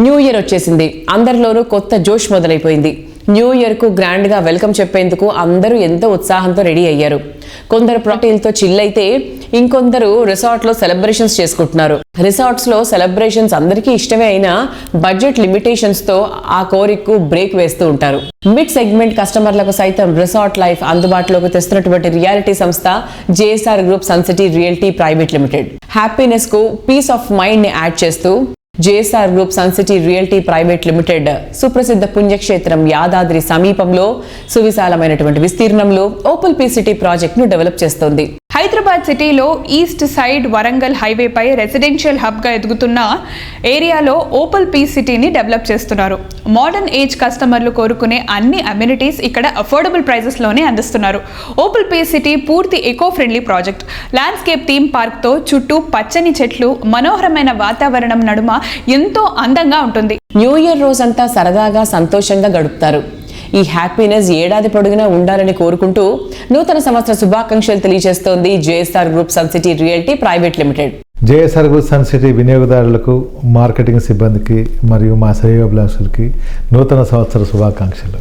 New year వచ్చేసింది. అందరిలోనూ కొత్త జోష్ మొదలైపోయింది. న్యూ ఇయర్కు గ్రాండ్గా వెల్కమ్ చెప్పేందుకు అందరూ ఎంతో ఉత్సాహంతో రెడీ అయ్యారు. కొందరు ప్రాటీలతో చిల్ అయితే ఇంకొందరు రిసార్ట్లో సెలబ్రేషన్స్ చేసుకుంటున్నారు. రిసార్ట్స్లో సెలబ్రేషన్స్ అందరికీ ఇష్టమే అయినా బడ్జెట్ లిమిటేషన్స్తో ఆ కోరికకు బ్రేక్ వేస్తూ ఉంటారు. మిడ్ సెగ్మెంట్ కస్టమర్లకు సైతం రిసార్ట్ లైఫ్ అందుబాటులోకి తెస్తున్నటువంటి రియాలిటీ సంస్థ JSR group Suncity realty private limited. హ్యాపీనెస్కు peace of మైండ్ని యాడ్ చేస్తూ JSR group Suncity realty private limited సుప్రసిద్ధ పుణ్యక్షేత్రం యాదాద్రి సమీపంలో సువిశాలమైనటువంటి విస్తీర్ణంలో ఓపల్ పీ సిటీ ప్రాజెక్ట్ను డెవలప్ చేస్తోంది. హైదరాబాద్ సిటీలో ఈస్ట్ సైడ్ వరంగల్ హైవేపై రెసిడెన్షియల్ హబ్గా ఎదుగుతున్న ఏరియాలో ఓపల్ పీ సిటీని డెవలప్ చేస్తున్నారు. మోడర్న్ ఏజ్ కస్టమర్లు కోరుకునే అన్ని అమ్యూనిటీస్ ఇక్కడ అఫోర్డబుల్ ప్రైజెస్లోనే అందిస్తున్నారు. ఓపల్ పీ సిటీ పూర్తి eco friendly project. Landscape theme పార్క్తో చుట్టూ పచ్చని చెట్లు మనోహరమైన వాతావరణం నడుమ ఎంతో అందంగా ఉంటుంది. న్యూ ఇయర్ రోజంతా సరదాగా సంతోషంగా గడుపుతారు. ఈ హ్యాపీనెస్ ఏడాది పొడుగునా ఉండాలని కోరుకుంటూ నూతన సంవత్సర శుభాకాంక్షలు తెలియజేస్తోంది JSR group sun city realty private limited. JSR group sun city వినియోగదారులకు మార్కెటింగ్ సిబ్బందికి మరియు మా శ్రేయోభిలాషులకి నూతన సంవత్సర శుభాకాంక్షలు.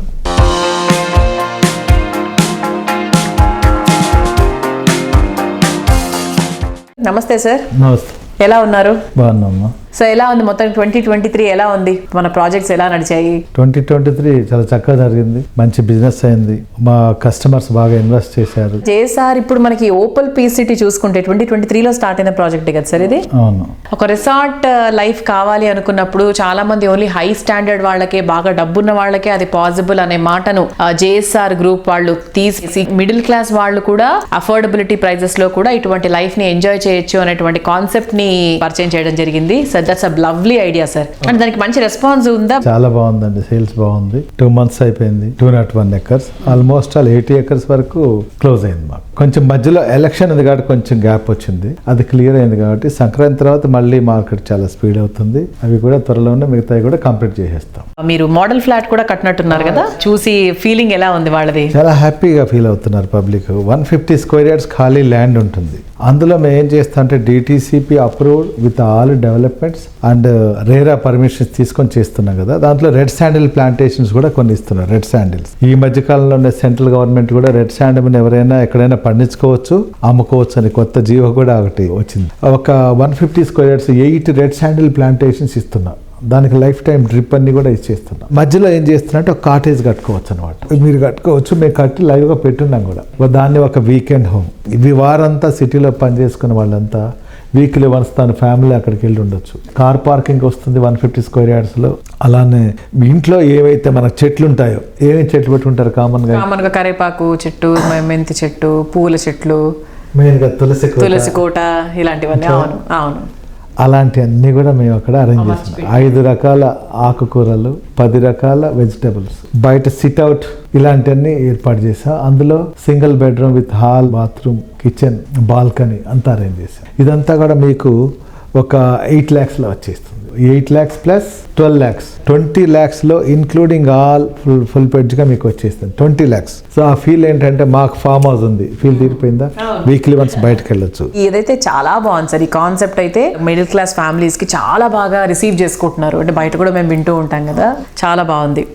నమస్తే సార్. నమస్తే. ఎలా ఉన్నారు? బాగున్నామ్మా సో ఎలా ఉంది మొత్తం ట్వంటీ ట్వంటీ త్రీ ఎలా ఉంది? మన ప్రాజెక్ట్స్ ఎలా నడిచాయి? ట్వంటీ ట్వంటీ త్రీ చాలా చక్కగా జరిగింది. మంచి బిజినెస్ అయింది. మా కస్టమర్స్ బాగా ఇన్వెస్ట్ చేశారు. జేఎస్ఆర్ ఇప్పుడు మనకి ఓపల్ పీ సిటీ చూసుకుంటే ట్వంటీ ట్వంటీ త్రీలో స్టార్ట్ అయిన ప్రాజెక్ట్ కదా సార్ ఇది? అవును. ఒక రిసార్ట్ లైఫ్ కావాలి అనుకున్నప్పుడు చాలా మంది ఓన్లీ హై స్టాండర్డ్ వాళ్ళకే బాగా డబ్బున్న వాళ్ళకే అది పాసిబుల్ అనే మాటను జేఎస్ఆర్ గ్రూప్ వాళ్ళు తీసేసి మిడిల్ క్లాస్ వాళ్ళు కూడా అఫోర్డబిలిటీ ప్రైజెస్లో కూడా ఇటువంటి లైఫ్ని ఎంజాయ్ చేయొచ్చు అనేటువంటి కాన్సెప్ట్ని పరిచయం చేయడం జరిగింది. Sir that's a lovely idea sir అంటే దానికి మంచి రెస్పాన్స్ ఉందా? చాలా బాగుందండి సేల్స్ బాగుంది. టూ మంత్స్ అయిపోయింది two naught one acres almost all eighty acres వరకు క్లోజ్ అయింది మాకు. కొంచెం మధ్యలో ఎలక్షన్ ఉంది కాబట్టి కొంచెం గ్యాప్ వచ్చింది. అది క్లియర్ అయింది కాబట్టి సంక్రాంతి తర్వాత మళ్ళీ మార్కెట్ చాలా స్పీడ్ అవుతుంది. అవి కూడా త్వరలోనే మిగతావి కూడా కంప్లీట్ చేసేస్తాం. మీరు మోడల్ ఫ్లాట్ కూడా కట్టినట్టున్నారు కదా? చూసి ఫీలింగ్ ఎలా ఉంది వాళ్ళది? చాలా హ్యాపీగా ఫీల్ అవుతున్నారు public one fifty square yards ఖాళీ ల్యాండ్ ఉంటుంది. అందులో మేము ఏం చేస్తాం అంటే DTCP approved with all developments and RERA permissions తీసుకొని చేస్తున్నాం కదా. దాంట్లో రెడ్ శాండిల్ ప్లాంటేషన్స్ కూడా కొన్ని ఇస్తున్నారు రెడ్ శాండిల్స్ ఈ మధ్య కాలంలో సెంట్రల్ గవర్నమెంట్ కూడా రెడ్ శాండిల్ ఎవరైనా ఎక్కడైనా పండించుకోవచ్చు అమ్ముకోవచ్చు అని కొత్త జీవో కూడా ఒకటి వచ్చింది. ఒక one fifty square yards eight red sandal plantations ఇస్తున్నారు దానికి లైఫ్ టైం డ్రిప్ అన్ని కూడా ఇచ్చేస్తున్నాం మధ్యలో ఏం చేస్తున్నట్టు ఒక కాటేజ్ కట్టుకోవచ్చు అనమాట మీరు కట్టుకోవచ్చు మేము కట్టి లైవ్గా పెట్టున్నాం కూడా. దాన్ని ఒక వీకెండ్ హోమ్ ఇవి వారంతా సిటీలో పనిచేసుకున్న వాళ్ళంతా వీక్లీ వన్స్ తన ఫ్యామిలీ అక్కడికి వెళ్ళి ఉండొచ్చు. కార్ పార్కింగ్ వస్తుంది వన్ ఫిఫ్టీ స్క్వేర్ యార్డ్స్లో అలానే మీ ఇంట్లో ఏవైతే మనకు చెట్లు ఉంటాయో ఏమేమి చెట్లు పెట్టుకుంటారు కామన్గా కామన్గా కరేపాకు చెట్టు మెంతి చెట్టు పూల చెట్లు మెయిన్గా తులసి కోట. తులసి కోట ఇలాంటివన్నీ అవును అవును. అలాంటివన్నీ కూడా మేము అక్కడ అరేంజ్ చేస్తున్నాం. ఐదు రకాల ఆకుకూరలు పది రకాల వెజిటబుల్స్ బయట సిట్ అవుట్ ఇలాంటివన్నీ ఏర్పాటు చేసాం అందులో single bedroom with hall bathroom kitchen balcony అంతా అరేంజ్ చేసాం ఇదంతా కూడా మీకు ఒక ఎయిట్ ల్యాక్స్లో వచ్చేస్తుంది. Eight lakhs plus twelve lakhs. Twenty ల్యాక్స్లో including all full full పెడ్జ్గా మీకు వచ్చేస్తుంది. ట్వంటీ ల్యాక్స్. సో ఆ ఫీల్ ఏంటంటే మాకు ఫామ్ హౌస్ ఉంది. ఫీల్ తీరిపోయిందా? వీక్లీ వన్స్ బయటకు వెళ్ళొచ్చు ఇదైతే చాలా బాగుంది సార్ ఈ కాన్సెప్ట్ అయితే మిడిల్ క్లాస్ ఫ్యామిలీస్కి చాలా బాగా రిసీవ్ చేసుకుంటున్నారు. అంటే బయట కూడా మేము వింటూ ఉంటాం కదా. చాలా బాగుంది.